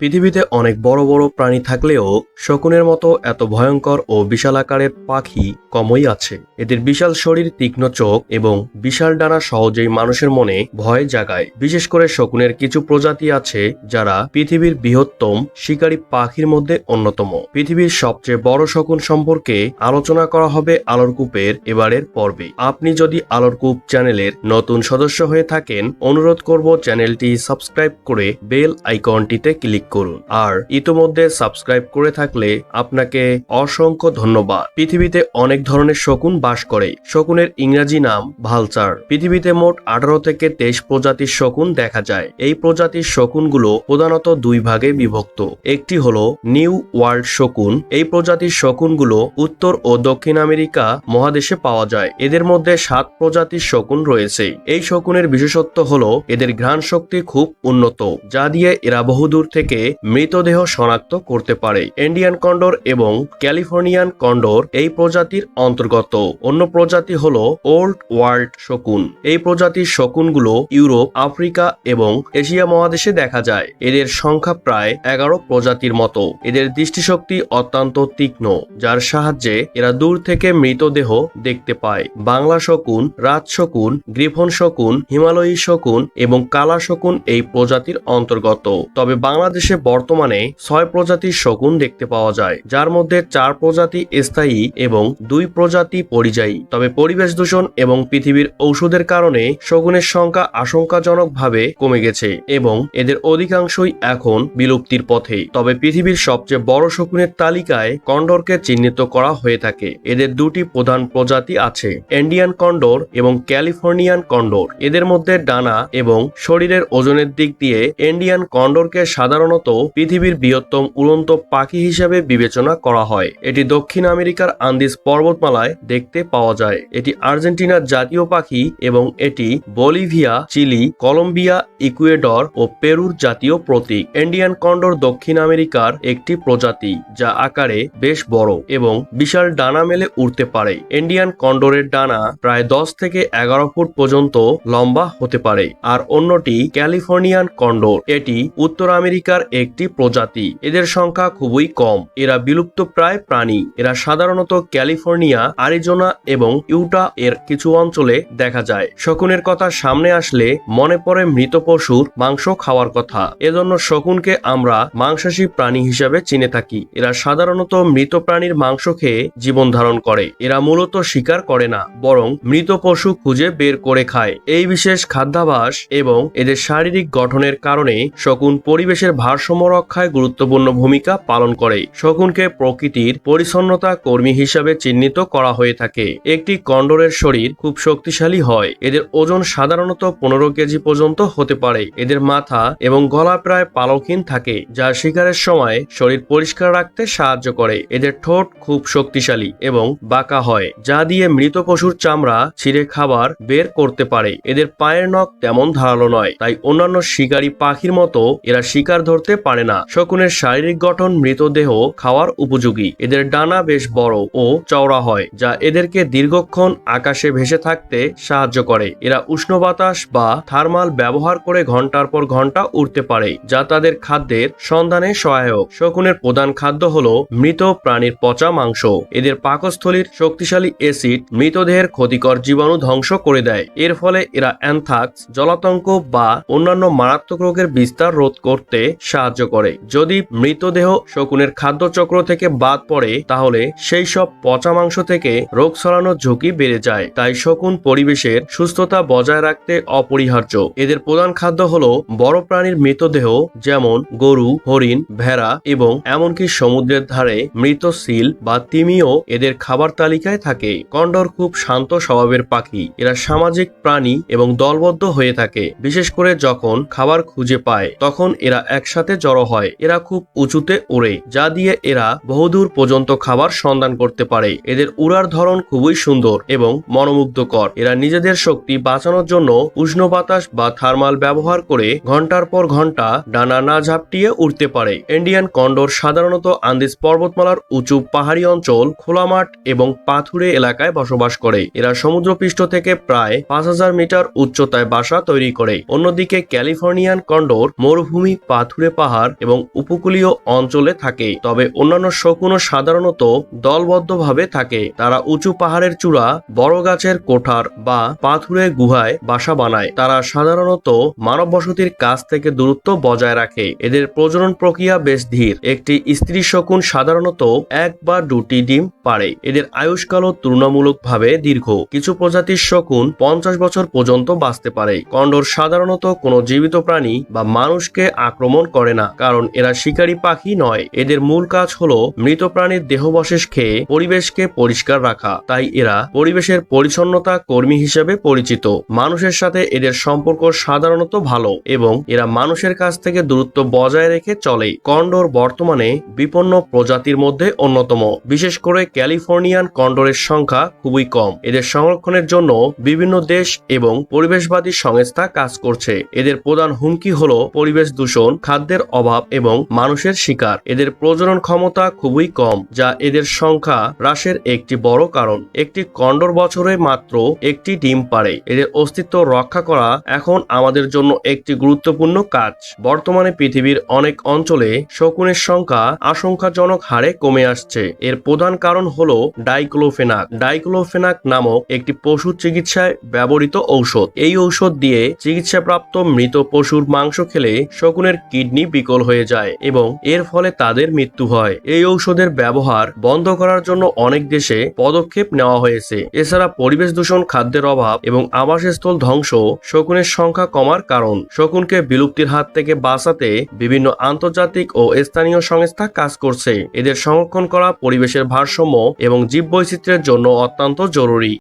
পৃথিবীতে অনেক বড় বড় প্রাণী থাকলেও শকুনের মতো এত ভয়ঙ্কর ও বিশাল আকারের পাখি কমই আছে। এদের বিশাল শরীর, তীক্ষ্ণ চোখ এবং বিশাল ডানা সহজেই মানুষের মনে ভয় জাগায়। বিশেষ করে শকুনের কিছু প্রজাতি আছে যারা পৃথিবীর বৃহত্তম শিকারী পাখির মধ্যে অন্যতম। পৃথিবীর সবচেয়ে বড় শকুন সম্পর্কে আলোচনা করা হবে আলোর কূপের এবারের পর্বে। আপনি যদি আলোর কূপ চ্যানেলের নতুন সদস্য হয়ে থাকেন, অনুরোধ করব চ্যানেলটি সাবস্ক্রাইব করে বেল আইকনটিতে ক্লিক করুন। আর ইতোমধ্যে সাবস্ক্রাইব করে থাকলে আপনাকে অসংখ্য ধন্যবাদ। পৃথিবীতে অনেক ধরনের শকুন বাস করে। শকুনের ইংরেজি নাম ভালচার। পৃথিবীতে মোট আঠারো থেকে তেইশ প্রজাতির শকুন দেখা যায়। এই প্রজাতির শকুনগুলো প্রধানত দুই ভাগে বিভক্ত। একটি হলো নিউ ওয়ার্ল্ড শকুন। এই প্রজাতির শকুনগুলো উত্তর ও দক্ষিণ আমেরিকা মহাদেশে পাওয়া যায়। এদের মধ্যে সাত প্রজাতির শকুন রয়েছে। এই শকুনের বিশেষত্ব হলো এদের ঘ্রাণ শক্তি খুব উন্নত, যা দিয়ে এরা বহুদূর থেকে মৃতদেহ শনাক্ত করতে পারে। ইন্ডিয়ান কন্ডর এবং ক্যালিফোর্নিয়ান কন্ডর এই প্রজাতির অন্তর্গত। অন্য প্রজাতি হল ওল্ড ওয়ার্ল্ড শকুন। এই প্রজাতির শকুনগুলো ইউরোপ, আফ্রিকা এবং এশিয়া মহাদেশে দেখা যায়। এদের সংখ্যা প্রায় এগারো প্রজাতির মতো। এদের দৃষ্টিশক্তি অত্যন্ত তীক্ষ্ণ, যার সাহায্যে এরা দূর থেকে মৃতদেহ দেখতে পায়। বাংলা শকুন, রাজ শকুন, গ্রিফন শকুন, হিমালয়ী শকুন এবং কালা শকুন এই প্রজাতির অন্তর্গত। তবে বাংলাদেশে বর্তমানে ছয় প্রজাতির শকুন দেখতে পাওয়া যায়, যার মধ্যে চার প্রজাতি স্থায়ী এবং দুই প্রজাতি পরিযায়ী। তবে পরিবেশ দূষণ এবং পৃথিবীর ঔষধের কারণে শকুনের সংখ্যা আশঙ্কাজনকভাবে কমে গেছে এবং এদের অধিকাংশই এখন বিলুপ্তির পথে। তবে পৃথিবীর সবচেয়ে বড় শকুনের তালিকায় কন্ডরকে চিহ্নিত করা হয়ে থাকে। এদের দুটি প্রধান প্রজাতি আছে, ইন্ডিয়ান কন্ডর এবং ক্যালিফোর্নিয়ান কন্ডর। এদের মধ্যে ডানা এবং শরীরের ওজনের দিক দিয়ে ইন্ডিয়ান কন্ডরকে সাধারণত পৃথিবীর বৃহত্তম উড়ন্ত পাখি হিসাবে বিবেচনা করা হয়। এটি দক্ষিণ আমেরিকার আন্দিজ পর্বতমালায় দেখতে পাওয়া যায়। এটি আর্জেন্টিনার জাতীয় পাখি এবং এটি বলিভিয়া, চিলি, কলম্বিয়া, ইকুয়েডর ও পেরুর জাতীয় প্রতীক। ইন্ডিয়ান কন্ডর দক্ষিণ আমেরিকার একটি প্রজাতি, যা আকারে বেশ বড় এবং বিশাল ডানা মেলে উড়তে পারে। ইন্ডিয়ান কন্ডরের ডানা প্রায় দশ থেকে এগারো ফুট পর্যন্ত লম্বা হতে পারে। আর অন্যটি ক্যালিফোর্নিয়ান কন্ডর। এটি উত্তর আমেরিকার একটি প্রজাতি। এদের সংখ্যা খুবই কম। এরা বিলুপ্ত প্রায় প্রাণী। এরা সাধারণত ক্যালিফোর্নিয়া, আরিজোনা এবং ইউটা এর কিছু অঞ্চলে দেখা যায়। শকুনের কথা সামনে আসলে মনে পড়ে মৃত পশুর মাংস খাওয়ার কথা। এজন্য শকুনকে আমরা মাংসাশী প্রাণী হিসেবে চিনে থাকি। এরা সাধারণত মৃত প্রাণীর মাংস খেয়ে জীবন ধারণ করে। এরা মূলত শিকার করে না, বরং মৃত পশু খুঁজে বের করে খায়। এই বিশেষ খাদ্যাভাস এবং এদের শারীরিক গঠনের কারণে শকুন পরিবেশের ভারসাম্য রক্ষায় গুরুত্বপূর্ণ ভূমিকা পালন করে। শকুনকে প্রকৃতির পরিচ্ছন্নতা কর্মী হিসাবে চিহ্নিত করা হয়ে থাকে। একটি কন্ডরের শরীর খুব শক্তিশালী হয়। এদের ওজন সাধারণত পনেরো কেজি পর্যন্ত হতে পারে। এদের মাথা এবং গলা প্রায় পালকহীন থাকে, যা শিকারের সময় শরীর পরিষ্কার রাখতে সাহায্য করে। এদের ঠোঁট খুব শক্তিশালী এবং বাঁকা হয়, যা দিয়ে মৃত পশুর চামড়া ছিঁড়ে খাবার বের করতে পারে। এদের পায়ের নখ তেমন ধারালো নয়, তাই অন্যান্য শিকারী পাখির মতো এরা শিকার ধরতে পারে না। শকুনের শারীরিক গঠন, মৃতদেহ খাওয়ার উপযোগী। এদের ডানা বেশ বড় ও চওড়া হয়, যা এদেরকে দীর্ঘক্ষণ আকাশে ভেসে থাকতে সাহায্য করে। এরা উষ্ণ বাতাস বা থার্মাল ব্যবহার করে ঘণ্টার পর ঘণ্টা উড়তে পারে, যা তাদের খাদ্যের সন্ধানে সহায়ক। শকুনের প্রধান খাদ্য হল মৃত প্রাণীর পচা মাংস। এদের পাকস্থলীর শক্তিশালী অ্যাসিড মৃতদেহের ক্ষতিকর জীবাণু ধ্বংস করে দেয়। এর ফলে এরা অ্যানথাক্স জলাতঙ্ক বা অন্যান্য মারাত্মক রোগের বিস্তার রোধ করতে সাহায্য করে। যদি মৃতদেহ শকুনের খাদ্যচক্র থেকে বাদ পড়ে, তাহলে সেই সব পচা মাংস থেকে রোগ ছড়ানোর ঝুঁকি বেড়ে যায়। তাই শকুন পরিবেশের সুস্থতা বজায় রাখতে অপরিহার্য। এদের প্রধান খাদ্য হলো বড় প্রাণীর মৃতদেহ, যেমন গরু, হরিণ, ভেড়া এবং এমনকি সমুদ্রের ধারে মৃত সিল বা তিমিও এদের খাবার তালিকায় থাকে। কন্ডর খুব শান্ত স্বভাবের পাখি। এরা সামাজিক প্রাণী এবং দলবদ্ধ হয়ে থাকে। বিশেষ করে যখন খাবার খুঁজে পায়, তখন এরা একসাথে জড়ো হয়। এরা খুব উঁচুতে ওড়ে যা দিয়ে এরা বহুদূর পর্যন্ত খাবার সন্ধান করতে পারে। এদের উড়ার ধরন খুবই সুন্দর এবং মনোমুগ্ধকর। এরা নিজেদের শক্তি বাঁচানোর জন্য উষ্ণ বাতাস বা থার্মাল ব্যবহার করে ঘণ্টার পর ঘণ্টা ডানা না ঝাপটিয়ে উঠতে পারে। ইন্ডিয়ান কন্ডর সাধারণত আন্দিজ পর্বতমালার উঁচু পাহাড়ি অঞ্চল, খোলা মাঠ এবং পাথুরে এলাকায় বসবাস করে। এরা সমুদ্রপৃষ্ঠ থেকে প্রায় পাঁচ হাজার মিটার উচ্চতায় বাসা তৈরি করে। অন্যদিকে ক্যালিফোর্নিয়ান কন্ডর মরুভূমি পাথুরে পাদুরে পাহাড় এবং উপকূলীয় অঞ্চলে থাকে। তবে অন্যান্য শকুন সাধারণত দলবদ্ধভাবে থাকে। তারা উঁচু পাহাড়ের চূড়া, বড় গাছের কোঠার বা পাথুরে গুহায় বাসা বানায়। তারা সাধারণত মানব বসতির কাছ থেকে দূরত্ব বজায় রাখে। এদের প্রজনন প্রক্রিয়া বেশ ধীর। একটি স্ত্রী শকুন সাধারণত এক বা দুটি ডিম পারে এদের আয়ুষ্কালও তুলনামূলকভাবে দীর্ঘ। কিছু প্রজাতির শকুন পঞ্চাশ বছর পর্যন্ত বাঁচতে পারে। কন্ডর সাধারণত কোনো জীবিত প্রাণী বা মানুষকে আক্রমণ করে না, কারণ এরা শিকারী পাখি নয়। এদের মূল কাজ হলো মৃত প্রাণীর দেহবশেষ খেয়ে পরিবেশকে পরিষ্কার রাখা। তাই এরা পরিবেশের পরিচ্ছন্নতা কর্মী হিসেবে পরিচিত। মানুষের সাথে এদের সম্পর্ক সাধারণত ভালো এবং এরা মানুষের কাছ থেকে দূরত্ব বজায় রেখে চলে। কন্ডর বর্তমানে বিপন্ন প্রজাতির মধ্যে অন্যতম। বিশেষ করে ক্যালিফোর্নিয়ান কন্ডরের সংখ্যা খুবই কম। এদের সংরক্ষণের জন্য বিভিন্ন দেশ এবং পরিবেশবাদী সংস্থা কাজ করছে। এদের প্রধান হুমকি হল পরিবেশ দূষণ খাদ্যের অভাব এবং মানুষের শিকার। এদের প্রজনন ক্ষমতা খুবই কম, যা এদের সংখ্যা হ্রাসের একটি বড় কারণ। একটি কন্ডর বছরে মাত্র একটি ডিম পারে এদের অস্তিত্ব রক্ষা করা এখন আমাদের জন্য একটি গুরুত্বপূর্ণ কাজ। বর্তমানে পৃথিবীর অনেক অঞ্চলে শকুনের সংখ্যা আশঙ্কাজনক হারে কমে আসছে। এর প্রধান কারণ হল ডাইক্লোফেনাক। ডাইক্লোফেনাক নামক একটি পশু চিকিৎসায় ব্যবহৃত ঔষধ। এই ঔষধ দিয়ে চিকিৎসাপ্রাপ্ত মৃত পশুর মাংস খেলে শকুনের কিডনি বিকল হয়ে যায় এবং এর ফলে তাদের মৃত্যু হয়। এই ঔষধের ব্যবহার বন্ধ করার জন্য অনেক দেশে পদক্ষেপ নেওয়া হয়েছে। এছাড়া পরিবেশ দূষণ, খাদ্যের অভাব এবং আবাসস্থল ধ্বংস শকুনের সংখ্যা কমার কারণ। শকুনকে বিলুপ্তির হাত থেকে বাঁচাতে বিভিন্ন আন্তর্জাতিক ও স্থানীয় সংস্থা কাজ করছে। এদের সংরক্ষণ করা পরিবেশের ভারসাম্য এবং জীববৈচিত্র্যের জন্য অত্যন্ত জরুরি।